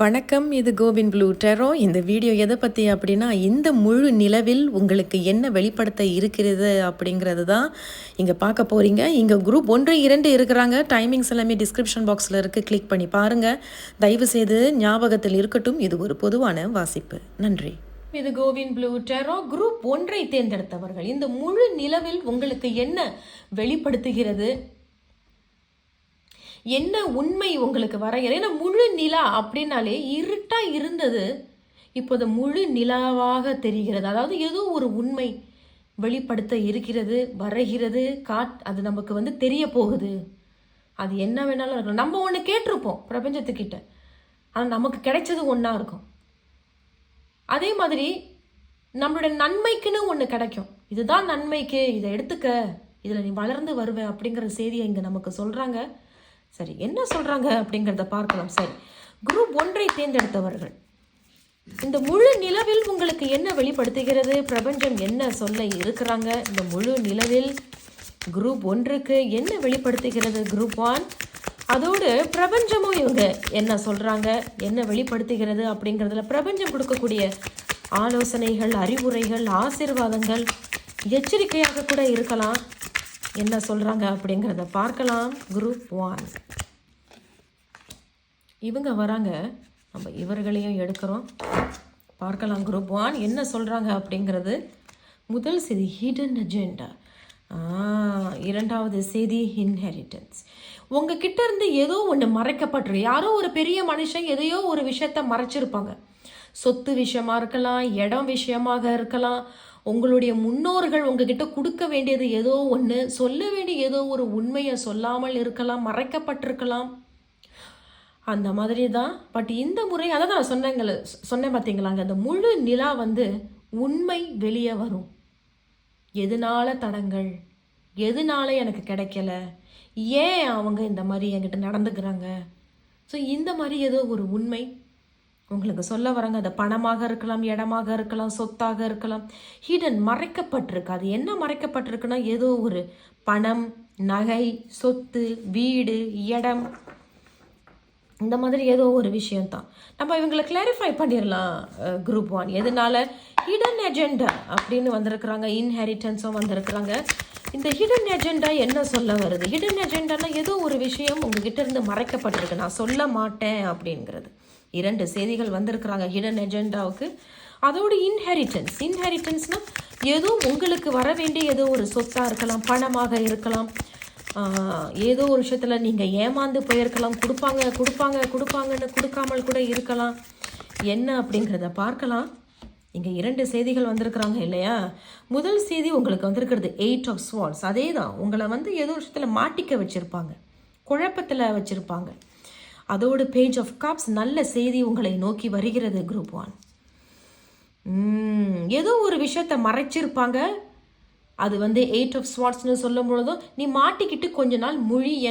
வணக்கம் இது CoWIN blue டெரோ. இந்த வீடியோ எதை பற்றி அப்படின்னா இந்த முழு நிலவில் உங்களுக்கு என்ன வெளிப்படுத்த இருக்கிறது அப்படிங்கிறது தான் இங்கே பார்க்க போகிறீங்க இங்கே குரூப் ஒன்று இரண்டு இருக்கிறாங்க. டைமிங்ஸ் எல்லாமே டிஸ்கிரிப்ஷன் பாக்ஸில் இருக்குது கிளிக் பண்ணி பாருங்கள் தயவு செய்து ஞாபகத்தில் இருக்கட்டும். இது ஒரு பொதுவான வாசிப்பு. நன்றி. இது கோவின் ப்ளூ டெரோ. குரூப் ஒன்றை தேர்ந்தெடுத்தவர்கள் இந்த முழு நிலவில் உங்களுக்கு என்ன வெளிப்படுத்துகிறது? என்ன உண்மை உங்களுக்கு வரைகிற ஏன்னா முழு நிலா அப்படின்னாலே இருட்டாக இருந்தது. இப்போது முழு நிலாவாக தெரிகிறது. அதாவது ஏதோ ஒரு உண்மை வெளிப்படுத்த இருக்கிறது வரைகிறது காட் அது நமக்கு வந்து தெரிய போகுது. அது என்ன வேணாலும் இருக்கும் நம்ம ஒன்று கேட்டிருப்போம் பிரபஞ்சத்துக்கிட்ட. ஆனால் நமக்கு கிடைச்சது ஒன்றா இருக்கும். அதே மாதிரி நம்மளோட நன்மைக்குன்னு ஒன்று கிடைக்கும். இதுதான் நன்மைக்கு. இதை எடுத்துக்க. இதில் நீ வளர்ந்து வருவ அப்படிங்கிற செய்தியை இங்கே நமக்கு சொல்கிறாங்க சரி என்ன சொல்கிறாங்க அப்படிங்கிறத பார்க்கலாம். சரி குரூப் ஒன்றை தேர்ந்தெடுத்தவர்கள். இந்த முழு நிலவில் உங்களுக்கு என்ன வெளிப்படுத்துகிறது? பிரபஞ்சம் என்ன சொல்ல இருக்கிறாங்க? இந்த முழு நிலவில் குரூப் ஒன்றுக்கு என்ன வெளிப்படுத்துகிறது? Group one. அதோடு பிரபஞ்சமும் இவங்க என்ன சொல்கிறாங்க என்ன வெளிப்படுத்துகிறது? அப்படிங்கிறதுல பிரபஞ்சம் கொடுக்கக்கூடிய ஆலோசனைகள் அறிவுரைகள் ஆசீர்வாதங்கள் எச்சரிக்கையாக கூட இருக்கலாம். என்ன சொல்கிறாங்க அப்படிங்கிறத பார்க்கலாம். குரூப் ஒன் இவங்க வராங்க. நம்ம இவர்களையும் எடுக்கிறோம். பார்க்கலாம் குரூப் ஒன் என்ன சொல்கிறாங்க அப்படிங்கிறது. முதல் செய்தி ஹிடன் அஜெண்டா இரண்டாவது செய்தி இன்ஹெரிட்டன்ஸ் உங்ககிட்ட இருந்து ஏதோ ஒன்று மறைக்கப்பட்டிருக்கு யாரோ ஒரு பெரிய மனுஷன் எதையோ ஒரு விஷயத்த மறைச்சிருப்பாங்க. சொத்து விஷயமா இருக்கலாம் இடம் விஷயமாக இருக்கலாம் உங்களுடைய முன்னோர்கள் உங்ககிட்ட கொடுக்க வேண்டியது ஏதோ ஒன்று சொல்ல வேண்டிய ஏதோ ஒரு உண்மையை சொல்லாமல் இருக்கலாம் மறைக்கப்பட்டிருக்கலாம். அந்த மாதிரி தான் பட் இந்த முறை அதை தான் சொன்னேங்களை சொன்னேன் பார்த்தீங்களாங்க அந்த முழு நிலா வந்து உண்மை வெளியே வரும். எதனால தடங்கள்? எதனால எனக்கு கிடைக்கல? ஏன் அவங்க இந்த மாதிரி என்கிட்ட நடந்துக்கிறாங்க? ஸோ இந்த மாதிரி ஏதோ ஒரு உண்மை உங்களுக்கு சொல்ல வராங்க அது பணமாக இருக்கலாம் இடமாக இருக்கலாம் சொத்தாக இருக்கலாம். ஹிடன் மறைக்கப்பட்டிருக்கு. அது என்ன மறைக்கப்பட்டிருக்குன்னா ஏதோ ஒரு பணம் நகை சொத்து வீடு இடம். இந்த மாதிரி ஏதோ ஒரு விஷயம்தான். நம்ம இவங்களை கிளாரிஃபை பண்ணிடலாம் குரூப் ஒன் எதனால? ஹிடன் எஜெண்டா அப்படின்னு வந்திருக்கிறாங்க இன்ஹெரிட்டன்ஸும் வந்திருக்கிறாங்க. இந்த ஹிடன் எஜெண்டா என்ன சொல்ல வருது? ஹிடன் எஜெண்டானா ஏதோ ஒரு விஷயம் உங்ககிட்ட இருந்து மறைக்கப்பட்டிருக்கு. நான் சொல்ல மாட்டேன் அப்படிங்கிறது. இரண்டு செய்திகள் வந்திருக்கிறாங்க ஹிடன் எஜெண்டாவுக்கு அதோட இன்ஹெரிட்டன்ஸ் இன்ஹெரிட்டன்ஸ்னால் ஏதோ உங்களுக்கு வர வேண்டிய ஏதோ ஒரு சொத்தாக இருக்கலாம் பணமாக இருக்கலாம். ஏதோ ஒரு விஷயத்தில் நீங்கள் ஏமாந்து போயிருக்கலாம். கொடுப்பாங்க கொடுப்பாங்க கொடுப்பாங்கன்னு கொடுக்காமல் கூட இருக்கலாம். என்ன அப்படிங்கிறத பார்க்கலாம். இங்கே இரண்டு செய்திகள் வந்திருக்கிறாங்க இல்லையா? முதல் செய்தி உங்களுக்கு வந்திருக்கிறது எயிட் ஆஃப் ஸ்வால்ஸ் அதே தான் உங்களை வந்து ஏதோ ஒரு விஷயத்தில் மாட்டிக்க வச்சுருப்பாங்க. குழப்பத்தில் வச்சுருப்பாங்க. அதோடு பேஜ் ஆஃப் காப்ஸ் நல்ல செய்தி உங்களை நோக்கி வருகிறது குரூப் ஒன் ஏதோ ஒரு விஷயத்தை மறைச்சிருப்பாங்க. அது வந்து எயிட் ஆஃப் ஸ்வாட்ஸ்னு சொல்லும் பொழுதும் நீ மாட்டிக்கிட்டு கொஞ்ச நாள் முழிய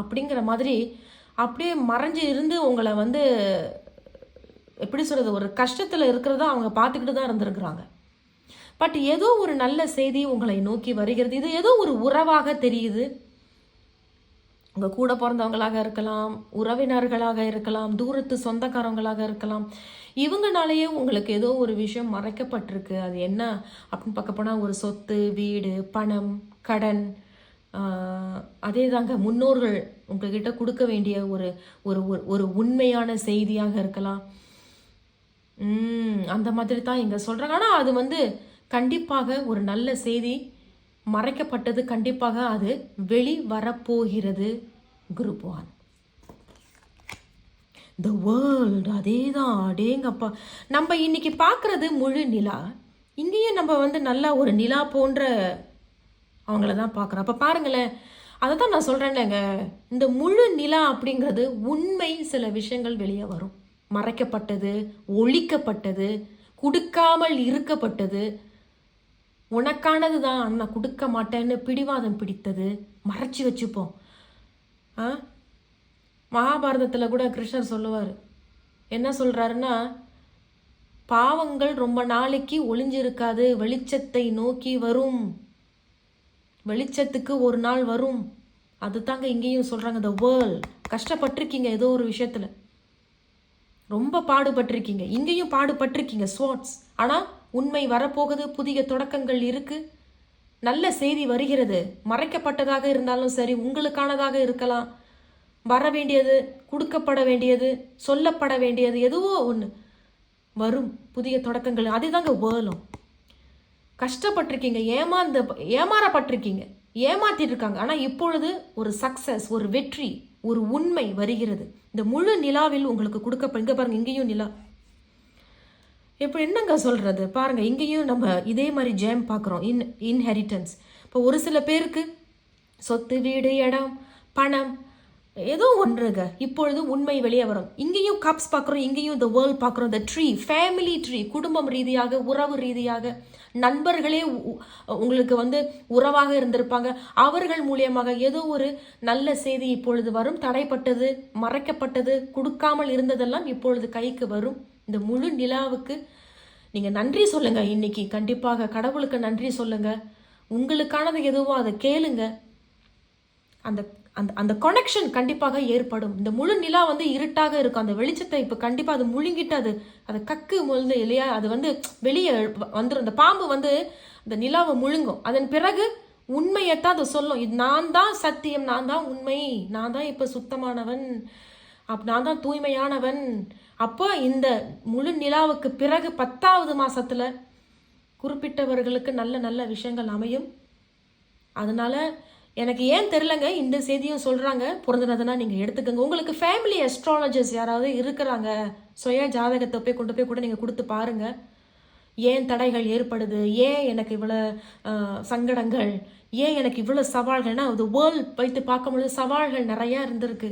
அப்படிங்கிற மாதிரி அப்படியே மறைஞ்சு இருந்து உங்களை வந்து எப்படி சொல்கிறது ஒரு கஷ்டத்தில் இருக்கிறதா அவங்க பார்த்துக்கிட்டு தான் இருந்திருக்கிறாங்க. பட் ஏதோ ஒரு நல்ல செய்தி உங்களை நோக்கி வருகிறது. இது ஏதோ ஒரு உறவாக தெரியுது. உங்கள் கூட பிறந்தவங்களாக இருக்கலாம் உறவினர்களாக இருக்கலாம் தூரத்து சொந்தக்காரவங்களாக இருக்கலாம். இவங்கனாலேயே உங்களுக்கு ஏதோ ஒரு விஷயம் மறைக்கப்பட்டிருக்கு. அது என்ன? அப்படின்னு பார்க்க போனால் ஒரு சொத்து வீடு பணம் கடன் அதே தாங்க முன்னோர்கள் உங்ககிட்ட கொடுக்க வேண்டிய ஒரு ஒரு ஒரு உண்மையான செய்தியாக இருக்கலாம். அந்த மாதிரி தான் இங்கே சொல்கிறாங்க ஆனால் அது வந்து கண்டிப்பாக ஒரு நல்ல செய்தி. மறைக்கப்பட்டது கண்டிப்பாக அது வெளி வரப்போகிறது. Group one. த வேர்ல்டு அதே தான் அடேங்கப்பா. நம்ம இன்னைக்கு பார்க்குறது முழு நிலா. இங்கேயும் நம்ம வந்து நல்லா ஒரு நிலா போன்ற அவங்கள தான் பார்க்குறோம். அப்போ பாருங்களேன் அதை தான் நான் சொல்கிறேன்லங்க இந்த முழு நிலா அப்படிங்கிறது உண்மை சில விஷயங்கள் வெளியே வரும். மறைக்கப்பட்டது ஒழிக்கப்பட்டது கொடுக்காமல் இருக்கப்பட்டது உனக்கானது தான் நான் கொடுக்க மாட்டேன்னு பிடிவாதம் பிடித்தது. மறைச்சி வச்சுப்போம். ஆ? மகாபாரதத்தில் கூட கிருஷ்ணர் சொல்லுவார். என்ன சொல்கிறாருன்னா பாவங்கள் ரொம்ப நாளைக்கு ஒளிஞ்சிருக்காது வெளிச்சத்தை நோக்கி வரும். வெளிச்சத்துக்கு ஒரு நாள் வரும். அது தாங்க இங்கேயும் சொல்கிறாங்க த வேர்ல்ட் கஷ்டப்பட்டிருக்கீங்க ஏதோ ஒரு விஷயத்தில். ரொம்ப பாடுபட்டிருக்கீங்க. இங்கேயும் பாடுபட்டிருக்கீங்க ஸ்வாட்ஸ் ஆனால் உண்மை வரப்போகுது புதிய தொடக்கங்கள் இருக்கு. நல்ல செய்தி வருகிறது. மறைக்கப்பட்டதாக இருந்தாலும் சரி உங்களுக்கானதாக இருக்கலாம். வர வேண்டியது கொடுக்கப்பட வேண்டியது சொல்லப்பட வேண்டியது எதுவோ ஒன்று வரும். புதிய தொடக்கங்கள் அதுதாங்க வேலும் கஷ்டப்பட்டிருக்கீங்க ஏமாந்த ஏமாறப்பட்டிருக்கீங்க. ஏமாத்திட்டு இருக்காங்க ஆனால் இப்பொழுது ஒரு சக்சஸ் ஒரு வெற்றி ஒரு உண்மை வருகிறது. இந்த முழு நிலாவில் உங்களுக்கு கொடுக்க இங்கே பாருங்க இங்கேயும் நிலா இப்போ என்னங்க சொல்கிறது பாருங்கள் இங்கேயும் நம்ம இதே மாதிரி ஜேம் பார்க்குறோம். இன் இன்ஹெரிட்டன்ஸ் இப்போ ஒரு சில பேருக்கு சொத்து வீடு இடம் பணம் ஏதோ ஒன்றுங்க. இப்பொழுது உண்மை வெளியே வரும். இங்கேயும் கப்ஸ் பார்க்குறோம் இங்கேயும் இந்த வேர்ல்ட் பார்க்குறோம். இந்த ட்ரீ ஃபேமிலி ட்ரீ குடும்பம் ரீதியாக உறவு ரீதியாக நண்பர்களே உங்களுக்கு வந்து உறவாக இருந்திருப்பாங்க. அவர்கள் மூலியமாக ஏதோ ஒரு நல்ல செய்தி இப்பொழுது வரும். தடைப்பட்டது மறைக்கப்பட்டது கொடுக்காமல் இருந்ததெல்லாம் இப்பொழுது கைக்கு வரும். இந்த முழு நிலாவுக்கு நீங்கள் நன்றி சொல்லுங்க இன்னைக்கு. கண்டிப்பாக கடவுளுக்கு நன்றி சொல்லுங்க. உங்களுக்கானது எதுவோ அதை கேளுங்க. அந்த அந்த அந்த கொனெக்ஷன் கண்டிப்பாக ஏற்படும். இந்த முழு நிலா வந்து இருட்டாக இருக்கும். அந்த வெளிச்சத்தை இப்போ கண்டிப்பாக அது முழுங்கிட்டு அது அது கக்கு முழுந்து இல்லையா? அது வந்து வெளியே வந்துடும் அந்த பாம்பு வந்து அந்த நிலாவை முழுங்கும். அதன் பிறகு உண்மையைத்தான் அது சொல்லும். இது நான் தான் சத்தியம். நான் தான் உண்மை. நான் தான் இப்போ சுத்தமானவன். அப் நான் தான் தூய்மையானவன். அப்போ இந்த முழு நிலாவுக்கு பிறகு பத்தாவது மாதத்தில் குறிப்பிட்டவர்களுக்கு நல்ல நல்ல விஷயங்கள் அமையும். அதனால் எனக்கு ஏன் தெரிலங்க இந்த செய்தியும் சொல்கிறாங்க பொருந்தினதுன்னா நீங்கள் எடுத்துக்கோங்க. உங்களுக்கு ஃபேமிலி அஸ்ட்ராலஜர்ஸ் யாராவது இருக்கிறாங்க? சுய ஜாதகத்தை போய் கொண்டு போய் கூட நீங்கள் கொடுத்து பாருங்கள் ஏன் தடைகள் ஏற்படுது? ஏன் எனக்கு இவ்வளோ சங்கடங்கள்? ஏன் எனக்கு இவ்வளோ சவால்கள்னா அது வேர்ல்ட் வைத்து பார்க்கும்பொழுது சவால்கள் நிறையா இருந்திருக்கு.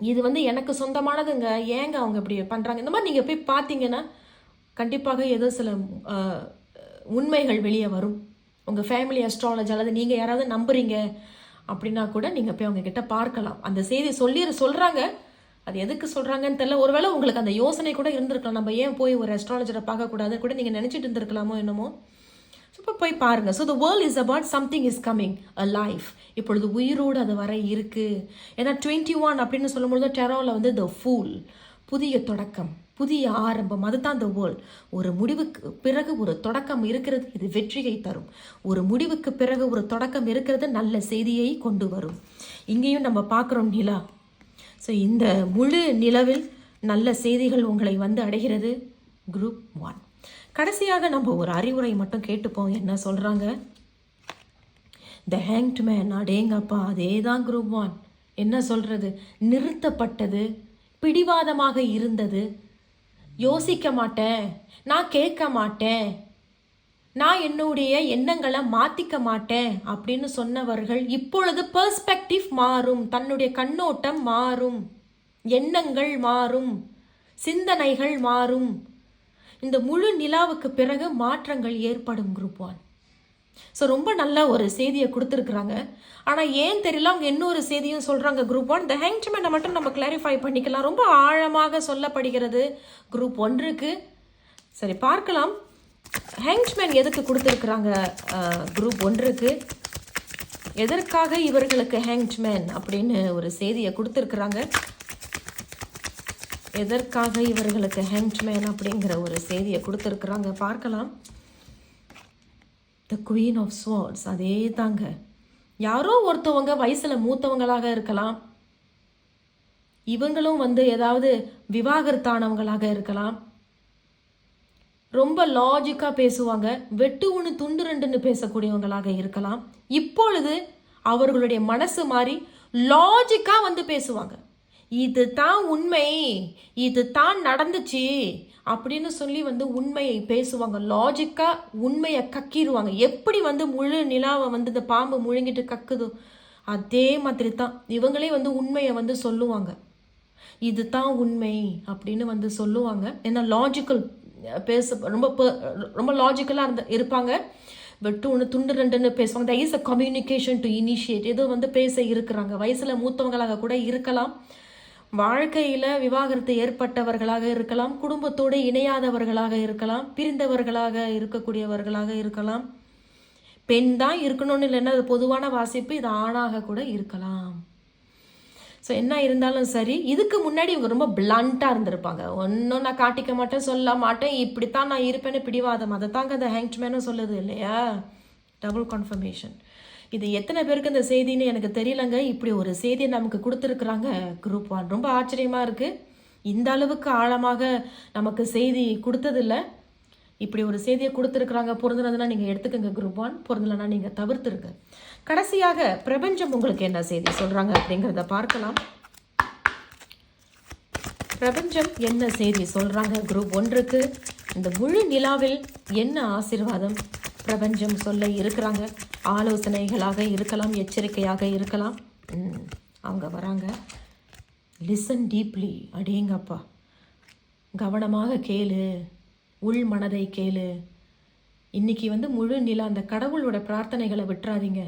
இது வந்து எனக்கு சொந்தமானதுங்க. ஏங்க அவங்க இப்படி பண்ணுறாங்க இந்த மாதிரி நீங்கள் போய் பார்த்தீங்கன்னா கண்டிப்பாக ஏதோ சில உண்மைகள் வெளியே வரும். உங்கள் ஃபேமிலி அஸ்ட்ராலஜி அல்லது நீங்கள் யாராவது நம்புறீங்க அப்படின்னா கூட நீங்கள் போய் அவங்க கிட்ட பார்க்கலாம். அந்த செய்தி சொல்லி சொல்கிறாங்க அது எதுக்கு சொல்கிறாங்கன்னு தெரியல. ஒருவேளை உங்களுக்கு அந்த யோசனை கூட இருந்திருக்கலாம். நம்ம ஏன் போய் ஒரு அஸ்ட்ராலஜரை பார்க்கக்கூடாது கூட நீங்கள் நினச்சிட்டு இருந்திருக்கலாமோ என்னமோ. இப்போ போய் பாருங்க. So the world is about something is coming a life இப்பொழுது உயிரோடு அது வர இருக்கு. ஏன்னா டுவெண்ட்டி ஒன் அப்படின்னு சொல்லும்பொழுது டெரோவில் வந்து த ஃபூல் புதிய தொடக்கம் புதிய ஆரம்பம். அதுதான் த வேர்ல்ட் ஒரு முடிவுக்கு பிறகு ஒரு தொடக்கம் இருக்கிறது இது வெற்றியை தரும். ஒரு முடிவுக்கு பிறகு ஒரு தொடக்கம் இருக்கிறது நல்ல செய்தியை கொண்டு வரும். இங்கேயும் நம்ம பார்க்குறோம் நிலா. ஸோ இந்த முழு நிலவில் நல்ல செய்திகள் உங்களை வந்து அடைகிறது. குரூப் ஒன் கடைசியாக நம்ம ஒரு அறிவுரை மட்டும் கேட்டுப்போம். என்ன சொல்கிறாங்க த ஹேங்ட் மேன் அடேங்கப்பா அதே தான் குரூப் ஒன் என்ன சொல்கிறது நிறுத்தப்பட்டது பிடிவாதமாக இருந்தது. யோசிக்க மாட்டேன் நான் கேட்க மாட்டேன் நான் என்னுடைய எண்ணங்களை மாத்திக்க மாட்டேன் அப்படின்னு சொன்னவர்கள் இப்பொழுது பெர்ஸ்பெக்டிவ் மாறும் தன்னுடைய கண்ணோட்டம் மாறும் எண்ணங்கள் மாறும் சிந்தனைகள் மாறும். இந்த முழு நிலாவுக்கு பிறகு மாற்றங்கள் ஏற்படும் குரூப் ஒன் ஸோ ரொம்ப நல்ல ஒரு செய்தியை கொடுத்துருக்குறாங்க. ஆனால் ஏன் தெரியல? அவங்க இன்னொரு செய்தியும் சொல்கிறாங்க குரூப் ஒன் த ஹேங்க்மெண்ட்டை மட்டும் நம்ம கிளாரிஃபை பண்ணிக்கலாம். ரொம்ப ஆழமாக சொல்லப்படுகிறது குரூப் ஒன்றுக்கு சரி பார்க்கலாம். ஹேங்க்மேன் எதுக்கு கொடுத்துருக்குறாங்க குரூப் ஒன்றுக்கு எதற்காக இவர்களுக்கு ஹேங்க்மேன் அப்படின்னு ஒரு செய்தியை கொடுத்துருக்குறாங்க. எதற்காக இவர்களுக்கு ஹென்ட்மேன் அப்படிங்கிற ஒரு செய்தியை கொடுத்துருக்குறாங்க. பார்க்கலாம். த குவீன் ஆஃப் ஸ்வார்ட்ஸ் அதே தாங்க. யாரோ ஒருத்தவங்க வயசில் மூத்தவங்களாக இருக்கலாம். இவங்களும் வந்து ஏதாவது விவாகரத்தானவங்களாக இருக்கலாம். ரொம்ப லாஜிக்காக பேசுவாங்க. வெட்டு ஒன்று துண்டு ரெண்டுன்னு பேசக்கூடியவங்களாக இருக்கலாம். இப்பொழுது அவர்களுடைய மனசு மாறி லாஜிக்காக வந்து பேசுவாங்க. இது தான் உண்மை இது தான் நடந்துச்சு அப்படின்னு சொல்லி வந்து உண்மையை பேசுவாங்க. லாஜிக்காக உண்மையை கக்கிடுவாங்க எப்படி வந்து முழு நிலாவை வந்து இந்த பாம்பு முழுங்கிட்டு கக்குதோ அதே மாதிரி தான் இவங்களே வந்து உண்மையை வந்து சொல்லுவாங்க. இது தான் உண்மை அப்படின்னு வந்து சொல்லுவாங்க. ஏன்னா லாஜிக்கல் பேச ரொம்ப ரொம்ப லாஜிக்கலாக இருந்த இருப்பாங்க. வெட்டு ஒன்று துண்டு ரெண்டுன்னு பேசுவாங்க. The is a communication to initiate ஏதோ வந்து பேச இருக்கிறாங்க. வயசில் மூத்தவங்களாக கூட இருக்கலாம். வாழ்க்கையில் விவாகரத்து ஏற்பட்டவர்களாக இருக்கலாம் குடும்பத்தோடு இணையாதவர்களாக இருக்கலாம் பிரிந்தவர்களாக இருக்கக்கூடியவர்களாக இருக்கலாம். பெண் தான் இருக்கணும்னு இல்லைன்னா அது பொதுவான வாசிப்பு இது ஆணாக கூட இருக்கலாம். ஸோ என்ன இருந்தாலும் சரி இதுக்கு முன்னாடி இவங்க ரொம்ப பிளண்ட்டாக இருந்திருப்பாங்க. ஒன்றும் நான் காட்டிக்க மாட்டேன் சொல்ல மாட்டேன் இப்படித்தான் நான் இருப்பேன்னு பிடிவாதம். அதை தாங்க அந்த ஹேங்க்மேனும் சொல்லுது இல்லையா? டபுள் கன்ஃபர்மேஷன் இது எத்தனை பேருக்கு இந்த செய்தின்னு எனக்கு தெரியலங்க. இப்படி ஒரு செய்தியை நமக்கு கொடுத்துருக்குறாங்க குரூப் ஒன் ரொம்ப ஆச்சரியமாக இருக்குது இந்த அளவுக்கு ஆழமாக நமக்கு செய்தி கொடுத்ததில்ல. இப்படி ஒரு செய்தியை கொடுத்துருக்குறாங்க. பொருந்தினதுன்னா நீங்கள் எடுத்துக்கோங்க குரூப் ஒன் பொருந்தலைன்னா நீங்கள் தவிர்த்துருங்க. கடைசியாக பிரபஞ்சம் உங்களுக்கு என்ன செய்தி சொல்கிறாங்க அப்படிங்கிறத பார்க்கலாம். பிரபஞ்சம் என்ன செய்தி சொல்கிறாங்க குரூப் ஒன்றுக்கு? இந்த முழு நிலாவில் என்ன ஆசீர்வாதம்? பிரபஞ்சம் சொல்ல இருக்கிறாங்க. ஆலோசனைகளாக இருக்கலாம் எச்சரிக்கையாக இருக்கலாம். அவங்க வராங்க. லிசன் டீப்லி அடேங்கப்பா. கவனமாக கேளு. உள் மனதை கேளு. இன்றைக்கி வந்து முழு நிலா அந்த கடவுளோட பிரார்த்தனைகளை விட்டுறாதீங்க.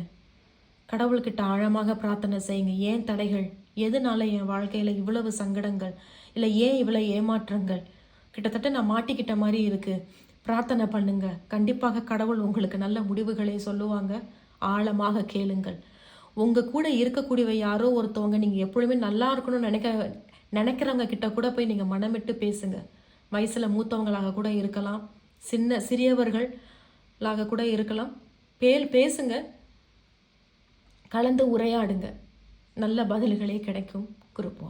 கடவுள்கிட்ட ஆழமாக பிரார்த்தனை செய்யுங்க. ஏன் தடைகள்? எதனால என் வாழ்க்கையில் இவ்வளவு சங்கடங்கள்? இல்லை ஏன் இவ்வளவு ஏமாற்றங்கள்? கிட்டத்தட்ட நான் மாட்டிக்கிட்ட மாதிரி இருக்குது பிரார்த்தனை பண்ணுங்க. கண்டிப்பாக கடவுள் உங்களுக்கு நல்ல முடிவுகளை சொல்லுவாங்க. ஆழமாக கேளுங்கள். உங்கள் கூட இருக்கக்கூடியவ யாரோ ஒருத்தவங்க நீங்கள் எப்பொழுதுமே நல்லா இருக்கணும்னு நினைக்க நினைக்கிறவங்க கிட்ட கூட போய் நீங்கள் மனமிட்டு பேசுங்க. வயசில் மூத்தவங்களாக கூட இருக்கலாம். சின்ன சிறியவர்களாக கூட இருக்கலாம். பேல் பேசுங்க. கலந்து உரையாடுங்க. நல்ல பதில்களே கிடைக்கும். குரூப்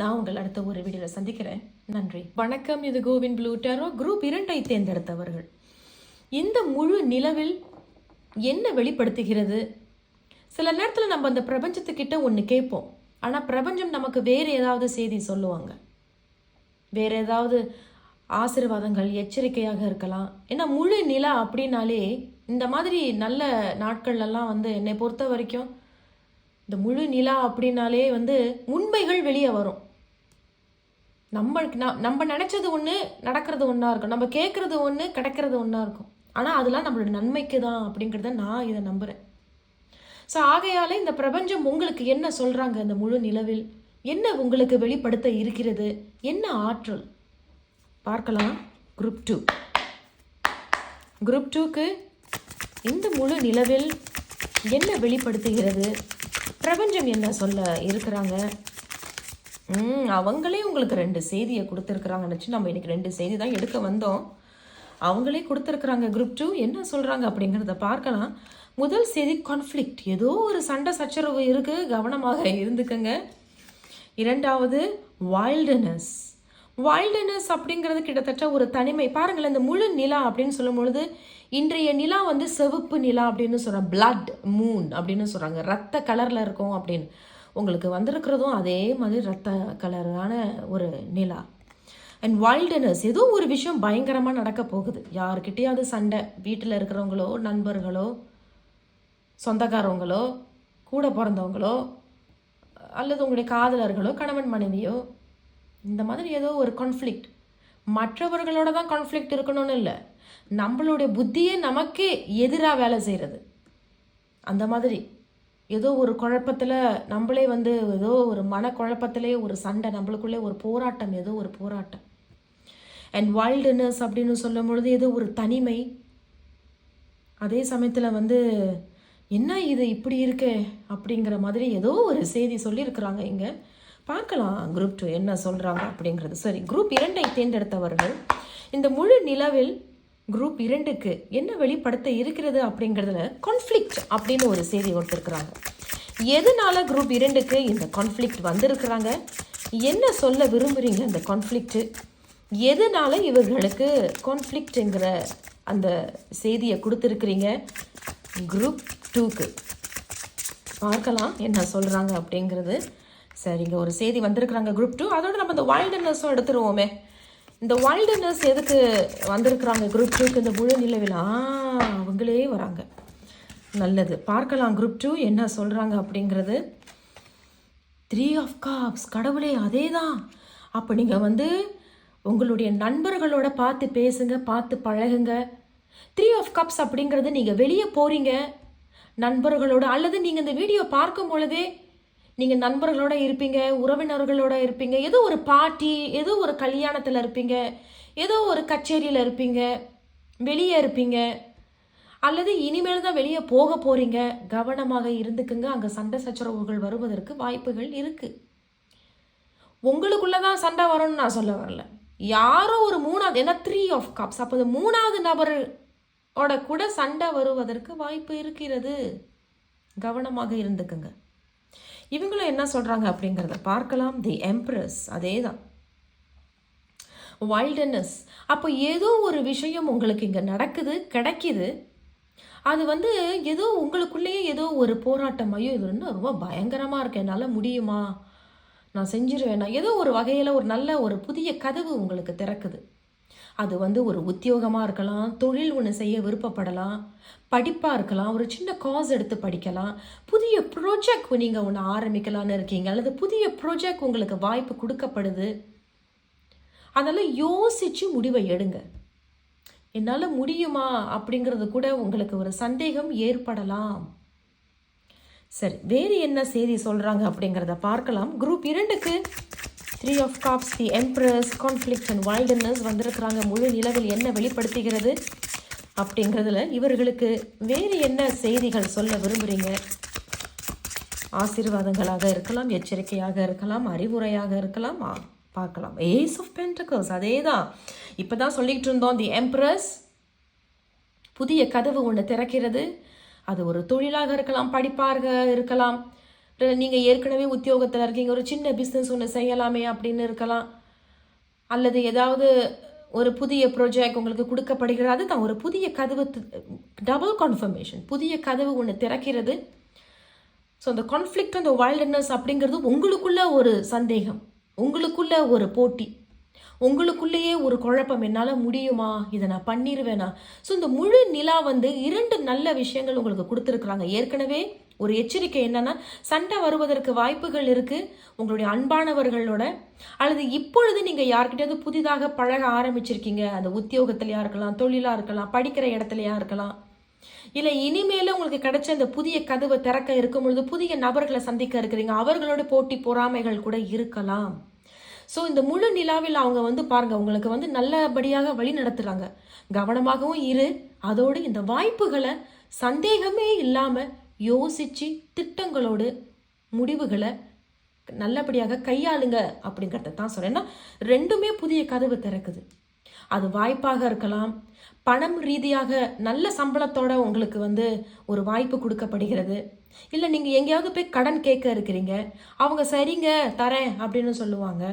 நான் உங்கள் அடுத்த ஒரு வீடியோவில் சந்திக்கிறேன். நன்றி. வணக்கம் இது கோவின் ப்ளூ டேரோ குரூப் இரண்டை தேர்ந்தெடுத்தவர்கள். இந்த முழு நிலவில் என்ன வெளிப்படுத்துகிறது? சில நேரத்தில் நம்ம அந்த பிரபஞ்சத்துக்கிட்ட ஒன்று கேட்போம். ஆனால் பிரபஞ்சம் நமக்கு வேறு ஏதாவது செய்தி சொல்லுவாங்க. வேறு ஏதாவது ஆசீர்வாதங்கள் எச்சரிக்கையாக இருக்கலாம். ஏன்னா முழு நிலா அப்படின்னாலே இந்த மாதிரி நல்ல நாட்கள்லாம் வந்து என்னை பொறுத்த வரைக்கும் இந்த முழு நிலா அப்படின்னாலே வந்து உண்மைகள் வெளியே வரும். நம்மளுக்கு ந- நம்ம நினைச்சது ஒன்று நடக்கிறது ஒன்றா இருக்கும். நம்ம கேட்குறது ஒன்று கிடைக்கிறது ஒன்றா இருக்கும். ஆனால் அதெல்லாம் நம்மளோட நன்மைக்கு தான் அப்படிங்கிறத நான் இதை நம்புகிறேன் ஸோ ஆகையால் இந்த பிரபஞ்சம் உங்களுக்கு என்ன சொல்கிறாங்க இந்த முழு நிலவில்? என்ன உங்களுக்கு வெளிப்படுத்த இருக்கிறது? என்ன ஆற்றல்? பார்க்கலாம். குரூப் டூ குரூப் டூக்கு இந்த முழு நிலவில் என்ன வெளிப்படுத்துகிறது? பிரபஞ்சம் என்ன சொல்ல இருக்கிறாங்க? அவங்களே உங்களுக்கு ரெண்டு செய்தியை கொடுத்துருக்குறாங்க நினச்சி நம்ம இன்றைக்கி ரெண்டு செய்தி தான் எடுக்க வந்தோம். அவங்களே கொடுத்துருக்குறாங்க. குரூப் டூ என்ன சொல்கிறாங்க அப்படிங்கிறத பார்க்கலாம். முதல் செய்தி கான்ஃப்ளிக்ட் ஏதோ ஒரு சண்டை சச்சரவு இருக்குது கவனமாக இருந்துக்கங்க. இரண்டாவது வைல்டுனஸ் வைல்டுனஸ் அப்படிங்கிறது கிட்டத்தட்ட ஒரு தனிமை. பாருங்களேன் இந்த முழு நிலா அப்படின்னு சொல்லும் பொழுது இன்றைய நிலா வந்து சிவப்பு நிலா அப்படின்னு சொல்கிறாங்க பிளட் மூன் அப்படின்னு சொல்கிறாங்க ரத்த கலரில் இருக்கும் அப்படின்னு. உங்களுக்கு வந்திருக்கிறதும் அதே மாதிரி ரத்த கலரான ஒரு நிலா. அண்ட் வைல்டுனஸ் ஏதோ ஒரு விஷயம் பயங்கரமாக நடக்க போகுது. யாருக்கிட்டேயாவது சண்டை வீட்டில் இருக்கிறவங்களோ நண்பர்களோ சொந்தக்காரவங்களோ கூட பிறந்தவங்களோ அல்லது உங்களுடைய காதலர்களோ கணவன் மனைவியோ இந்த மாதிரி ஏதோ ஒரு கான்ஃப்ளிக்ட் மற்றவர்களோட தான் கான்ஃப்ளிக்ட் இருக்கணும்னு இல்லை. நம்மளுடைய புத்தியே நமக்கே எதிராக வேலை செய்கிறது அந்த மாதிரி ஏதோ ஒரு குழப்பத்தில் நம்மளே வந்து ஏதோ ஒரு மனக்குழப்பத்திலே ஒரு சண்டை நம்மளுக்குள்ளே ஒரு போராட்டம் ஏதோ ஒரு போராட்டம். அண்ட் வைல்டுனஸ் அப்படின்னு சொல்லும் பொழுது ஏதோ ஒரு தனிமை. அதே சமயத்தில் வந்து என்ன இது இப்படி இருக்கே? அப்படிங்கிற மாதிரி ஏதோ ஒரு செய்தி சொல்லியிருக்கிறாங்க இங்கே. பார்க்கலாம் குரூப் டூ என்ன சொல்கிறாங்க அப்படிங்கிறது. சரி குரூப் இரண்டை தேர்ந்தெடுத்தவர்கள். இந்த முழு நிலவில் குரூப் இரண்டுக்கு என்ன வெளிப்படுத்த இருக்கிறது அப்படிங்கிறதுல கான்ஃப்ளிக்ட் அப்படின்னு ஒரு செய்தி கொடுத்துருக்குறாங்க எதனால குரூப் இரண்டுக்கு இந்த கான்ஃப்ளிக்ட் வந்திருக்கிறாங்க? என்ன சொல்ல விரும்புகிறீங்க இந்த கான்ஃப்ளிக்ட்டு எதனால இவர்களுக்கு கான்ஃப்ளிக்ட்டுங்கிற அந்த செய்தியை கொடுத்துருக்குறீங்க? குரூப் டூக்கு பார்க்கலாம் என்ன சொல்கிறாங்க அப்படிங்கிறது. சரிங்க ஒரு செய்தி வந்திருக்கிறாங்க குரூப் டூ அதோட நம்ம இந்த வைல்டுனஸும் எடுத்துருவோமே. இந்த வைல்டுனஸ் எதுக்கு வந்திருக்கிறாங்க? குரூப் டூக்கு இந்த முழு நிலவில். அவங்களே வராங்க. நல்லது. பார்க்கலாம் குரூப் டூ என்ன சொல்கிறாங்க அப்படிங்கிறது. த்ரீ ஆஃப் காப்ஸ் கடவுளே அதே தான் அப்போ நீங்கள் வந்து உங்களுடைய நண்பர்களோட பார்த்து பேசுங்க பார்த்து பழகுங்க. த்ரீ ஆஃப் கப்ஸ் அப்படிங்கிறது நீங்கள் வெளியே போகிறீங்க நண்பர்களோட அல்லது நீங்கள் இந்த வீடியோ பார்க்கும் பொழுதே நீங்கள் நண்பர்களோட இருப்பீங்க உறவினர்களோட இருப்பீங்க ஏதோ ஒரு பார்ட்டி ஏதோ ஒரு கல்யாணத்தில் இருப்பீங்க ஏதோ ஒரு கச்சேரியில் இருப்பீங்க வெளியே இருப்பீங்க அல்லது இனிமேல் தான் வெளியே போக போகிறீங்க கவனமாக இருந்துக்குங்க. அங்கே சண்டை சச்சரவுகள் வருவதற்கு வாய்ப்புகள் இருக்குது உங்களுக்குள்ளே தான் சண்டை வரும்னு நான் சொல்ல வரல. யாரோ ஒரு மூணாவது ஏன்னா த்ரீ ஆஃப் கப்ஸ் அப்போது மூணாவது நபரோட கூட சண்டை வருவதற்கு வாய்ப்பு இருக்கிறது. கவனமாக இருந்துக்குங்க. இவங்களும் என்ன சொல்கிறாங்க அப்படிங்கிறத பார்க்கலாம். தி எம்ப்ரஸ் அதே தான் வைல்டனஸ் அப்போ ஏதோ ஒரு விஷயம் உங்களுக்கு இங்கே நடக்குது கிடைக்கிது. அது வந்து ஏதோ உங்களுக்குள்ளேயே ஏதோ ஒரு போராட்டம் ஐயோ இது இன்னும் ரொம்ப பயங்கரமாக இருக்கு. என்னால் முடியுமா? நான் செஞ்சிருவேனா? ஏதோ ஒரு வகையில் ஒரு நல்ல ஒரு புதிய கதவு உங்களுக்கு திறக்குது. அது வந்து ஒரு உத்தியோகமாக இருக்கலாம் தொழில் ஒன்று செய்ய விருப்பப்படலாம் படிப்பாக இருக்கலாம் ஒரு சின்ன காஸ் எடுத்து படிக்கலாம் புதிய ப்ராஜெக்ட் நீங்கள் ஒன்று ஆரம்பிக்கலான்னு இருக்கீங்க அல்லது புதிய ப்ராஜெக்ட் உங்களுக்கு வாய்ப்பு கொடுக்கப்படுது அதெல்லாம் யோசித்து முடிவை எடுங்க. என்னால் முடியுமா அப்படிங்கிறது கூட உங்களுக்கு ஒரு சந்தேகம் ஏற்படலாம். சரி வேறு என்ன செய்தி சொல்கிறாங்க அப்படிங்கிறத பார்க்கலாம். குரூப் இரண்டுக்கு three of cups the empress conflict and wilderness வந்திருக்கிறாங்க. முழு நிலவில் என்ன வெளிப்படுத்துகிறது அப்படிங்கிறதுல இவர்களுக்கு வேறு என்ன செய்திகள் சொல்ல விரும்புகிறீங்க ஆசீர்வாதங்களாக இருக்கலாம் எச்சரிக்கையாக இருக்கலாம் அறிவுரையாக இருக்கலாம். பார்க்கலாம். ஏஸ் ஆஃப் பென்டகல்ஸ் அதே தான் இப்போ தான் சொல்லிகிட்டு இருந்தோம் தி எம்ப்ரஸ் புதிய கதவு ஒன்று திறக்கிறது. அது ஒரு தொழிலாக இருக்கலாம் படிப்பாக இருக்கலாம். நீங்கள் ஏற்கனவே உத்தியோகத்தில் இருக்கீங்க ஒரு சின்ன பிஸ்னஸ் ஒன்று செய்யலாமே அப்படின்னு இருக்கலாம். அல்லது ஏதாவது ஒரு புதிய ப்ரொஜெக்ட் உங்களுக்கு கொடுக்கப்படுகிறது அதுதான் ஒரு புதிய கதவு டபுள் கன்ஃபர்மேஷன் புதிய கதவு ஒன்று திறக்கிறது. ஸோ அந்த கான்ஃப்ளிக்ட் அந்த வைல்ட்னஸ் அப்படிங்கிறது உங்களுக்குள்ள ஒரு சந்தேகம் உங்களுக்குள்ள ஒரு போட்டி உங்களுக்குள்ளேயே ஒரு குழப்பம் என்னால் முடியுமா? இதை நான் பண்ணிடுவேனா ஸோ இந்த முழு நிலா வந்து இரண்டு நல்ல விஷயங்கள் உங்களுக்கு கொடுத்துருக்குறாங்க. ஏற்கனவே ஒரு எச்சரிக்கை என்னன்னா சண்டை வருவதற்கு வாய்ப்புகள் இருக்கு. உங்களுடைய அன்பானவர்களோட அல்லது இப்பொழுது நீங்க யார்கிட்டயாவது புதிதாக பழக ஆரம்பிச்சிருக்கீங்க. அந்த உத்தியோகத்திலயா இருக்கலாம் தொழிலா இருக்கலாம் படிக்கிற இடத்துலயா இருக்கலாம். இல்லை இனிமேலும் உங்களுக்கு கிடைச்ச இந்த புதிய கதவை திறக்க இருக்கும் பொழுது புதிய நபர்களை சந்திக்க இருக்கிறீங்க. அவர்களோட போட்டி பொறாமைகள் கூட இருக்கலாம். ஸோ இந்த முழு நிலாவில் அவங்க வந்து பாருங்க உங்களுக்கு வந்து நல்லபடியாக வழி நடத்துகிறாங்க கவனமாகவும் இரு. அதோடு இந்த வாய்ப்புகளை சந்தேகமே இல்லாமல் யோசித்து திட்டங்களோடு முடிவுகளை நல்லபடியாக கையாளுங்க அப்படிங்கிறத தான் சொல்கிறேன் ஏன்னா ரெண்டுமே புதிய கதவு திறக்குது. அது வாய்ப்பாக இருக்கலாம். பணம் ரீதியாக நல்ல சம்பளத்தோட உங்களுக்கு வந்து ஒரு வாய்ப்பு கொடுக்கப்படுகிறது. இல்லை நீங்கள் எங்கேயாவது போய் கடன் கேட்க இருக்கிறீங்க. அவங்க சரிங்க தரேன் அப்படின்னு சொல்லுவாங்க.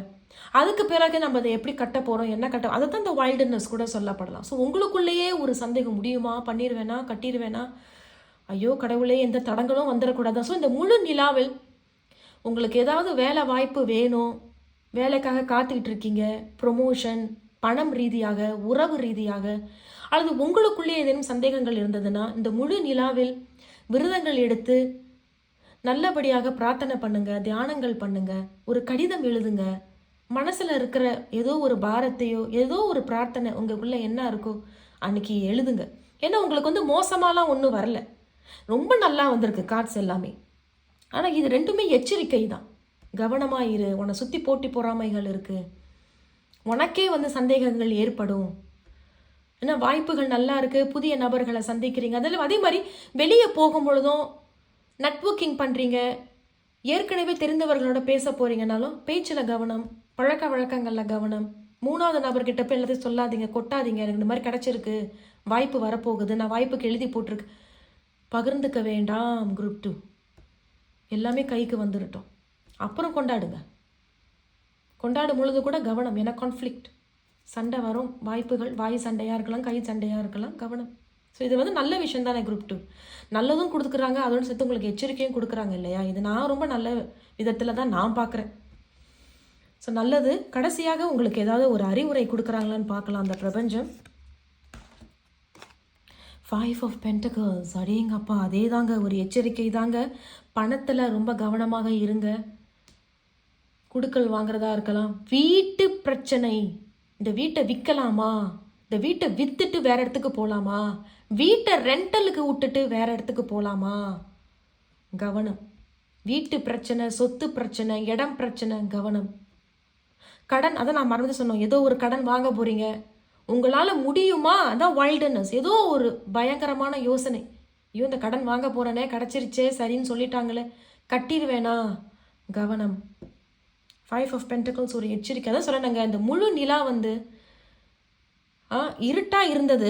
அதுக்கு பிறகு நம்ம அதை எப்படி கட்ட போகிறோம் என்ன கட்ட அதை தான் இந்த வைல்டுனஸ் கூட சொல்லப்படலாம். ஸோ உங்களுக்குள்ளேயே ஒரு சந்தேகம் முடியுமா? பண்ணிடுவேனா கட்டிடுவேனா ஐயோ கடவுளே எந்த தடங்களும் வந்துடக்கூடாதா ஸோ இந்த முழு நிலாவில் உங்களுக்கு ஏதாவது வேலை வாய்ப்பு வேணும் வேலைக்காக காத்துக்கிட்டு இருக்கீங்க ப்ரொமோஷன் பணம் ரீதியாக உறவு ரீதியாக அல்லது உங்களுக்குள்ளே ஏதேனும் சந்தேகங்கள் இருந்ததுன்னா இந்த முழு நிலாவில் விரதங்கள் எடுத்து நல்லபடியாக பிரார்த்தனை பண்ணுங்க தியானங்கள் பண்ணுங்க ஒரு கடிதம் எழுதுங்க. மனசில் இருக்கிற ஏதோ ஒரு பாரத்தையோ ஏதோ ஒரு பிரார்த்தனை உங்களுக்குள்ளே என்ன இருக்கோ அன்னைக்கு எழுதுங்க. ஏன்னா உங்களுக்கு வந்து மோசமாலாம் ஒன்றும் வரல. ரொம்ப நல்லா வந்திருக்கு கார்ட்ஸ் எல்லாமே. ஆனால் இது ரெண்டுமே எச்சரிக்கை தான். கவனமாக இரு. உன்னை சுற்றி போட்டி பொறாமைகள் இருக்குது உனக்கே வந்து சந்தேகங்கள் ஏற்படும். ஏன்னா வாய்ப்புகள் நல்லா இருக்குது புதிய நபர்களை சந்திக்கிறீங்க. அதில் அதே மாதிரி வெளியே போகும் பொழுதும் நெட்வொர்க்கிங் பண்ணுறீங்க ஏற்கனவே தெரிந்தவர்களோட பேச போகிறீங்கனாலும் பேச்சில் கவனம் பழக்க வழக்கங்களில் கவனம் மூணாவது நபர்கிட்ட போய் எல்லாத்தையும் சொல்லாதீங்க கொட்டாதீங்க. எனக்கு இந்த மாதிரி கிடச்சிருக்கு. வாய்ப்பு வரப்போகுது. நான் வாய்ப்புக்கு எழுதி போட்டிருக்கு பகிர்ந்துக்க வேண்டாம் குரூப் டூ எல்லாமே கைக்கு வந்துடட்டும் அப்புறம் கொண்டாடுங்க. கொண்டாடும் பொழுது கூட கவனம். ஏன்னா கான்ஃப்ளிக்ட் சண்டை வரும். வாய்ப்புகள் வாய் சண்டையாக இருக்கலாம் கை சண்டையாக இருக்கலாம் கவனம். ஸோ இது வந்து நல்ல விஷயம் தானே குரூப் டூ நல்லதும் கொடுக்குறாங்க அதோடு சேர்த்து உங்களுக்கு எச்சரிக்கையும் கொடுக்குறாங்க இல்லையா? இது நான் ரொம்ப நல்ல விதத்தில் தான் நான் பார்க்குறேன் ஸோ நல்லது. கடைசியாக உங்களுக்கு ஏதாவது ஒரு அறிவுரை கொடுக்குறாங்களான்னு பார்க்கலாம் அந்த பிரபஞ்சம். ஃபைவ் ஆஃப் பென்டகல்ஸ் அடேங்கப்பா அதே தாங்க ஒரு எச்சரிக்கை தாங்க பணத்தில் ரொம்ப கவனமாக இருங்க. குடுக்கல் வாங்குறதா இருக்கலாம். வீட்டு பிரச்சனை. இந்த வீட்டை விற்கலாமா இந்த வீட்டை வித்துட்டு வேற இடத்துக்கு போகலாமா வீட்டை ரெண்டலுக்கு விட்டுட்டு வேற இடத்துக்கு போகலாமா கவனம். வீட்டு பிரச்சனை சொத்து பிரச்சனை இடம் பிரச்சனை கவனம். கடன் அதை நான் மறந்து சொன்னோம். ஏதோ ஒரு கடன் வாங்க போறீங்க. உங்களால் முடியுமா? அதான் வைல்டுனஸ் ஏதோ ஒரு பயங்கரமான யோசனை. ஐயோ இந்த கடன் வாங்க போறேனே கிடச்சிருச்சே சரின்னு சொல்லிட்டாங்களே. கட்டிடுவேனா கவனம். ஃபைவ் ஆஃப் பென்டக்கல்ஸ் ஒரு எச்சரிக்கை. தான் சொல்கிறேன் இந்த முழு நிலா வந்து ஆ இருட்டாக இருந்தது.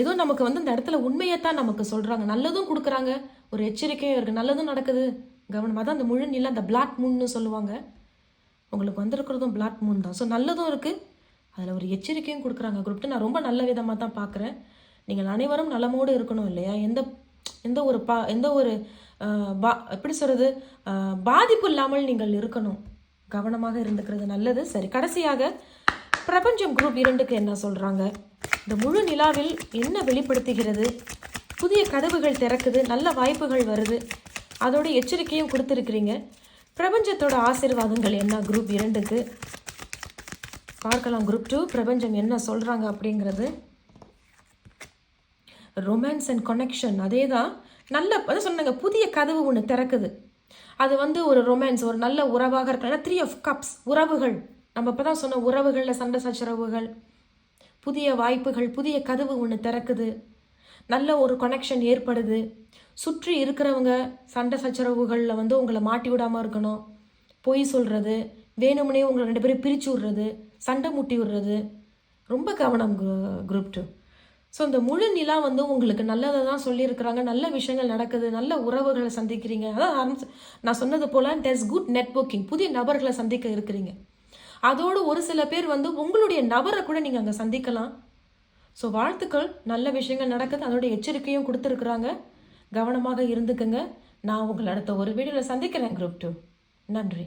ஏதோ நமக்கு வந்து இந்த இடத்துல உண்மையை தான் நமக்கு சொல்கிறாங்க நல்லதும் கொடுக்குறாங்க. ஒரு எச்சரிக்கையும் இருக்குது நல்லதும் நடக்குது. கவனமாக தான் அந்த முழு நிலா அந்த பிளாக் மூன்னு சொல்லுவாங்க. உங்களுக்கு வந்திருக்கிறதும் பிளாக் மூன் தான். ஸோ நல்லதும் இருக்குது அதில் ஒரு எச்சரிக்கையும் கொடுக்குறாங்க. குரூப்ட்டு நான் ரொம்ப நல்ல விதமாக தான் பார்க்குறேன் நீங்கள் அனைவரும் நலமோடு இருக்கணும் இல்லையா? எந்த எந்த ஒரு பா எந்த ஒரு பா எப்படி சொல்கிறது பாதிப்பு இல்லாமல் நீங்கள் இருக்கணும். கவனமாக இருந்துக்கிறது நல்லது. சரி கடைசியாக பிரபஞ்சம் குரூப் இரண்டுக்கு என்ன சொல்கிறாங்க இந்த முழு நிலாவில் என்ன வெளிப்படுத்துகிறது? புதிய கதவுகள் திறக்குது நல்ல வாய்ப்புகள் வருது. அதோட எச்சரிக்கையும் கொடுத்துருக்கிறீங்க. பிரபஞ்சத்தோட ஆசீர்வாதங்கள் என்ன குரூப் இரண்டுக்கு? பார்க்கலாம். குரூப் டூ பிரபஞ்சம் என்ன சொல்கிறாங்க அப்படிங்கிறது. ரொமான்ஸ் அண்ட் கனெக்ஷன் அதே தான் நல்ல அதான் சொன்னாங்க புதிய கதவு ஒன்று திறக்குது. அது வந்து ஒரு ரொமான்ஸ் ஒரு நல்ல உறவாக இருக்கலாம். த்ரீ ஆஃப் கப்ஸ் உறவுகள். நம்ம இப்போ தான் சொன்ன உறவுகளில் சண்டை சச்சரவுகள். புதிய வாய்ப்புகள் புதிய கதவு ஒன்று திறக்குது. நல்ல ஒரு கனெக்ஷன் ஏற்படுது. சுற்றி இருக்கிறவங்க சண்டை சச்சரவுகளில் வந்து உங்களை மாட்டி விடாமல் இருக்கணும். பொய் சொல்கிறது வேணும்னே உங்களை ரெண்டு பேரும் பிரித்து விடுறது. சண்டை முட்டி விடுறது ரொம்ப கவனம் குரூப் டூ ஸோ இந்த முழு நிலா வந்து உங்களுக்கு நல்லதை தான் சொல்லியிருக்கிறாங்க. நல்ல விஷயங்கள் நடக்குது நல்ல உறவுகளை சந்திக்கிறீங்க. அதான் ஆரம்பிச்சு நான் சொன்னது போல் டெஸ் குட் நெட்வொர்க்கிங் புதிய நபர்களை சந்திக்க இருக்கிறீங்க. அதோடு ஒரு சில பேர் வந்து உங்களுடைய நபரை கூட நீங்கள் அங்கே சந்திக்கலாம். ஸோ வாழ்த்துக்கள். நல்ல விஷயங்கள் நடக்குது. அதோடைய எச்சரிக்கையும் கொடுத்துருக்குறாங்க. கவனமாக இருந்துக்குங்க. நான் உங்களை அடுத்த ஒரு வீடியோவில் சந்திக்கிறேன் குரூப் டூ நன்றி.